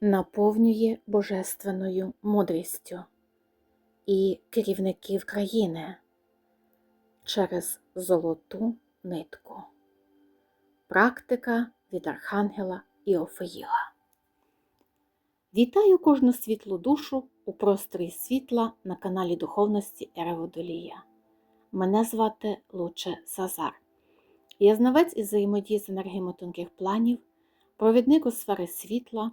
наповнює божественною мудрістю і керівників країни через золоту нитку. Практика від Архангела Іофеїла. Вітаю кожну світлу душу у просторі світла на каналі Духовності Ера Водолія. Мене звати Луче Сазар. Я знавець із взаємодії з енергіями тонких планів, провідник у сфери світла,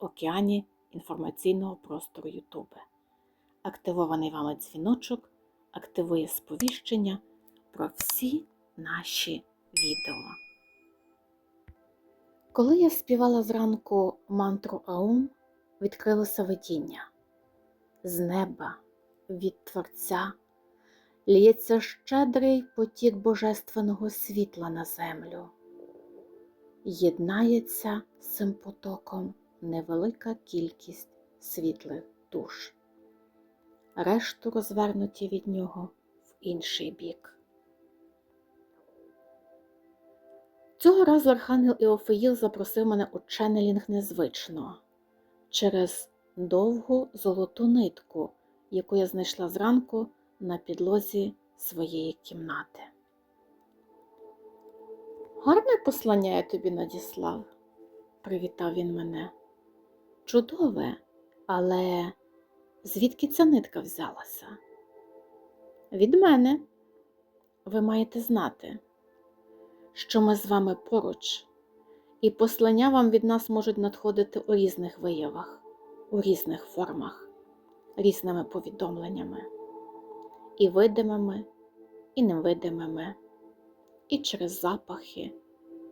океані інформаційного простору YouTube. Активований вами дзвіночок активує сповіщення про всі наші відео. Коли я співала зранку мантру Аум, відкрилося видіння. З неба, від Творця, лється щедрий потік божественного світла на землю. Єднається з цим потоком невелика кількість світлих душ, решту розвернуті від нього в інший бік. Цього разу Архангел Іофеїл запросив мене у ченнелінг незвично через довгу золоту нитку, яку я знайшла зранку на підлозі своєї кімнати. Гарне послання я тобі надіслав, привітав він мене. Чудове, але звідки ця нитка взялася? Від мене ви маєте знати, що ми з вами поруч, і послання вам від нас можуть надходити у різних виявах, у різних формах, різними повідомленнями, і видимими, і невидимими, і через запахи,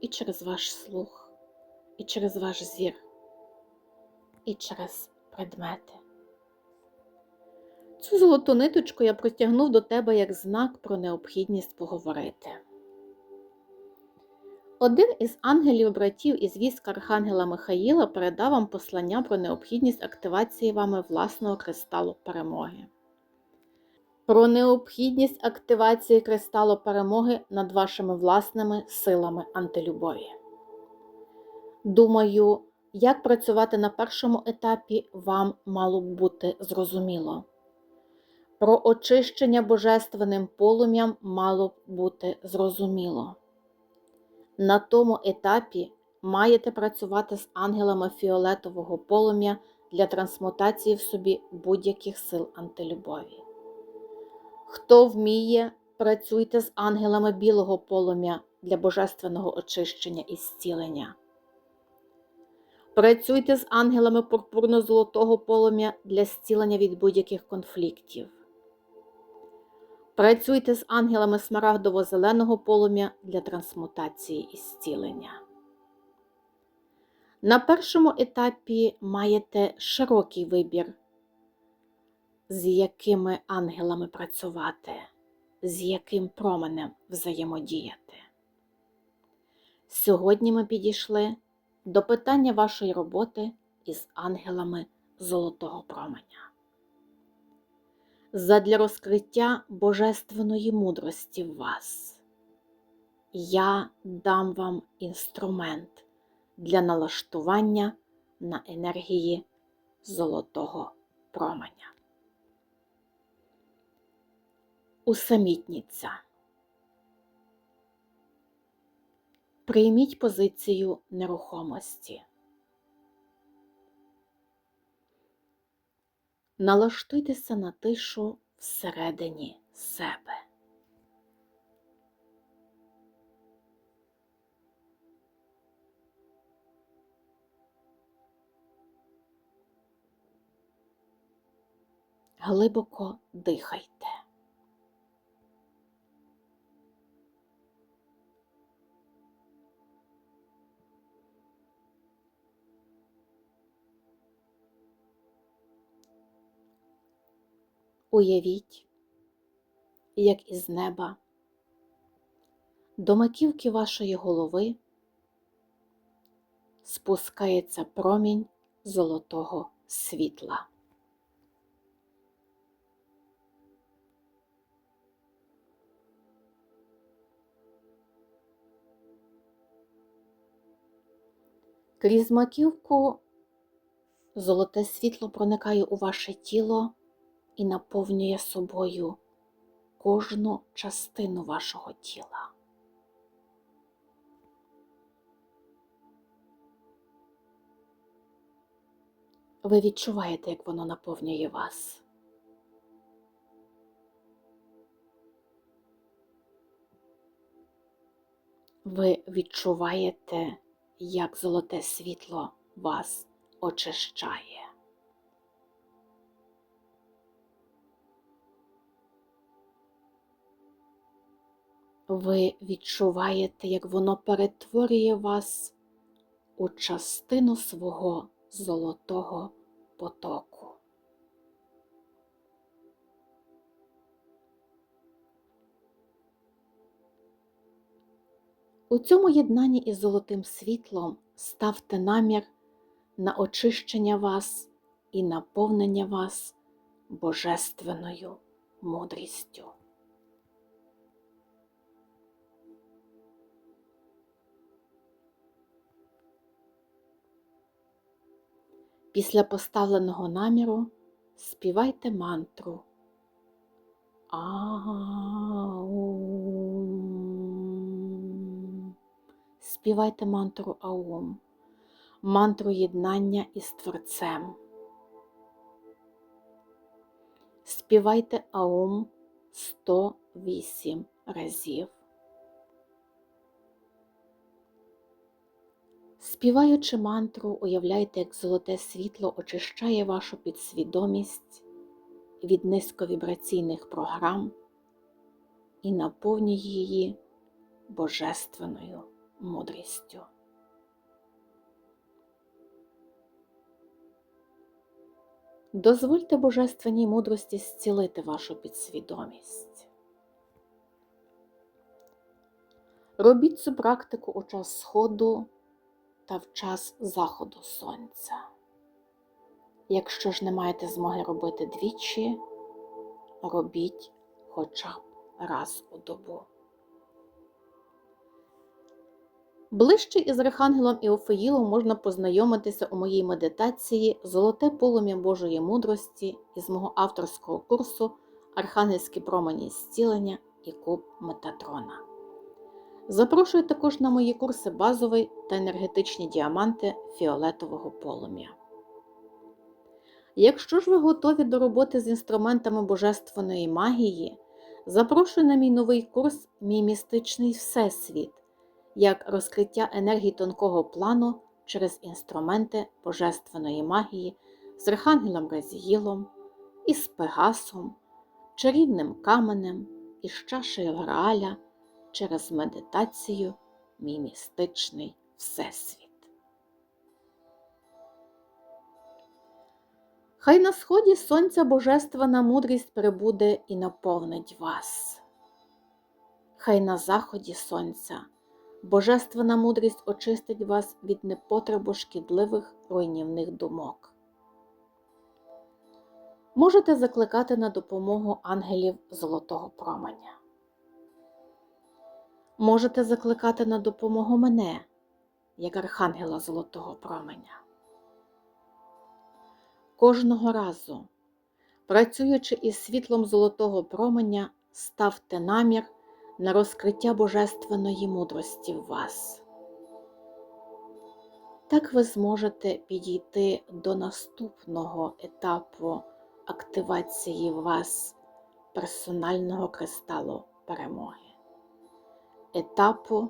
і через ваш слух, і через ваш зір, і через предмети. Цю золоту ниточку я протягнув до тебе як знак про необхідність поговорити. Один із ангелів-братів із війська Архангела Михаїла передав вам послання про необхідність активації вами власного кристалу перемоги. Про необхідність активації кристалу перемоги над вашими власними силами антилюбові. Думаю, як працювати на першому етапі вам мало б бути зрозуміло. Про очищення божественним полум'ям мало б бути зрозуміло. На тому етапі маєте працювати з ангелами фіолетового полум'я для трансмутації в собі будь-яких сил антилюбові. Хто вміє, працюйте з ангелами білого полум'я для божественного очищення і зцілення. Працюйте з ангелами пурпурно-золотого полум'я для зцілення від будь-яких конфліктів. Працюйте з ангелами смарагдово-зеленого полум'я для трансмутації і зцілення. На першому етапі маєте широкий вибір, з якими ангелами працювати, з яким променем взаємодіяти. Сьогодні ми підійшли до питання вашої роботи із ангелами золотого променя задля розкриття божественної мудрості в вас. Я дам вам інструмент для налаштування на енергії золотого променя. Усамітніться. Прийміть позицію нерухомості. налаштуйтеся на тишу всередині себе. Глибоко дихайте. Уявіть, як із неба до маківки вашої голови спускається промінь золотого світла. Крізь маківку золоте світло проникає у ваше тіло і наповнює собою кожну частину вашого тіла. Ви відчуваєте, як воно наповнює вас. Ви відчуваєте, як золоте світло вас очищає. Ви відчуваєте, як воно перетворює вас у частину свого золотого потоку. У цьому єднанні із золотим світлом ставте намір на очищення вас і наповнення вас божественною мудрістю. Після поставленого наміру співайте мантру. Аум. Співайте мантру Аум, мантру єднання із Творцем. Співайте Аум 108 разів. Співаючи мантру, уявляйте, як золоте світло очищає вашу підсвідомість від низьковібраційних програм і наповнює її божественною мудрістю. Дозвольте божественній мудрості зцілити вашу підсвідомість. Робіть цю практику у час сходу та в час заходу сонця. Якщо ж не маєте змоги робити двічі, робіть хоча б раз у добу. Ближче із Архангелом Іофеїлом можна познайомитися у моїй медитації Золоте полум'я Божої мудрості із мого авторського курсу Архангельські промені зцілення і куб Метатрона. Запрошую також на мої курси базовий та енергетичні діаманти фіолетового полум'я. Якщо ж ви готові до роботи з інструментами божественної магії, запрошую на мій новий курс Мій містичний Всесвіт як розкриття енергії тонкого плану через інструменти божественної магії з Архангелом Разіїлом, із Пегасом, чарівним каменем із чашею Грааля через медитацію Мій містичний Всесвіт. Хай на сході сонця божественна мудрість прибуде і наповнить вас. Хай на заході сонця божественна мудрість очистить вас від непотребу шкідливих руйнівних думок. Можете закликати на допомогу ангелів Золотого променя. Можете закликати на допомогу мене, як Архангела Золотого променя. Кожного разу, працюючи із світлом золотого променя, ставте намір на розкриття божественної мудрості в вас. Так ви зможете підійти до наступного етапу активації вас персонального кристалу перемоги, етапу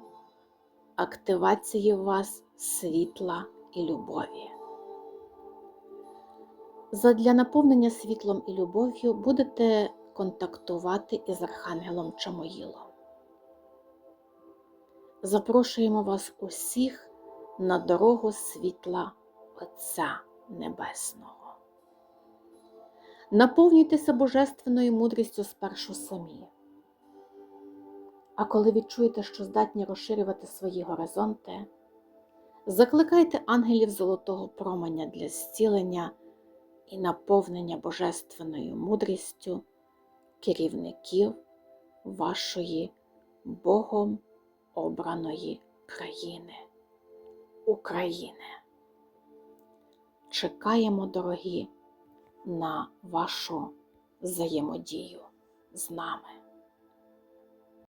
активації в вас світла і любові. Задля наповнення світлом і любов'ю будете контактувати із Архангелом Чамоїлом. Запрошуємо вас усіх на дорогу світла Отця Небесного. Наповнюйтеся божественною мудрістю спершу самі. А коли відчуєте, що здатні розширювати свої горизонти, закликайте ангелів золотого променя для зцілення і наповнення божественною мудрістю керівників вашої Богом обраної країни України. Чекаємо, дорогі, на вашу взаємодію з нами.